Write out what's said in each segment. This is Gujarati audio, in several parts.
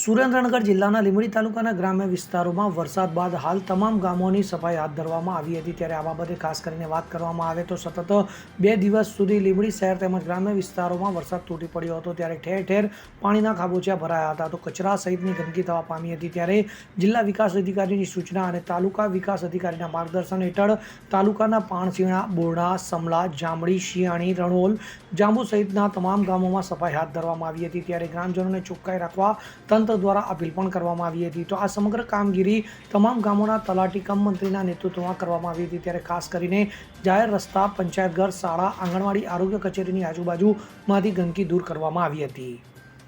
સુરેન્દ્રનગર જિલ્લાના લીંબડી તાલુકાના ગ્રામ્ય વિસ્તારોમાં વરસાદ બાદ હાલ તમામ ગામોની સફાઈ હાથ ધરવામાં આવી હતી. ત્યારે આ બાબતે ખાસ કરીને વાત કરવામાં આવે તો સતત બે દિવસ સુધી લીંબડી શહેર તેમજ ગ્રામ્ય વિસ્તારોમાં વરસાદ તૂટી પડ્યો હતો. ત્યારે ઠેર ઠેર પાણીના ખાબોચિયા ભરાયા હતા. તો કચરા સહિતની ગંદકી થવા પામી હતી. ત્યારે જિલ્લા વિકાસ અધિકારીની સૂચના અને તાલુકા વિકાસ અધિકારીના માર્ગદર્શન હેઠળ તાલુકાના પાણસીણા, બોરડા, સમલા, જામડી શિયાણી રણોલ, જાંબુ સહિતના તમામ ગામોમાં સફાઈ હાથ ધરવામાં આવી હતી. ત્યારે ગ્રામજનોને ચોખ્ખાઈ રાખવા તંત્ર દ્વારા અપીલ પણ કરવામાં આવી હતી. તો આ સમગ્ર કામગીરી તમામ ગામોના તલાટી કમ મંત્રીના નેતૃત્વમાં કરવામાં આવી હતી. ત્યારે ખાસ કરીને જાહેર રસ્તા, પંચાયત ઘર, શાળા, આંગણવાડી, આરોગ્ય કચેરીની આજુબાજુમાંથી ગંદકી દૂર કરવામાં આવી હતી.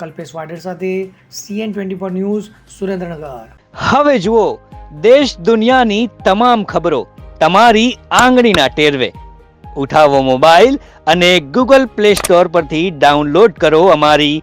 કલ્પેશ વાડેર સાથે CN twenty four news, Surendranagar. હવે જુઓ, દેશ દુનિયાની તમામ ખબરો તમારી આંગળીના ટેરવે. ઉઠાવો મોબાઈલ અને ગૂગલ પ્લે સ્ટોર પરથી ડાઉનલોડ કરો અમારી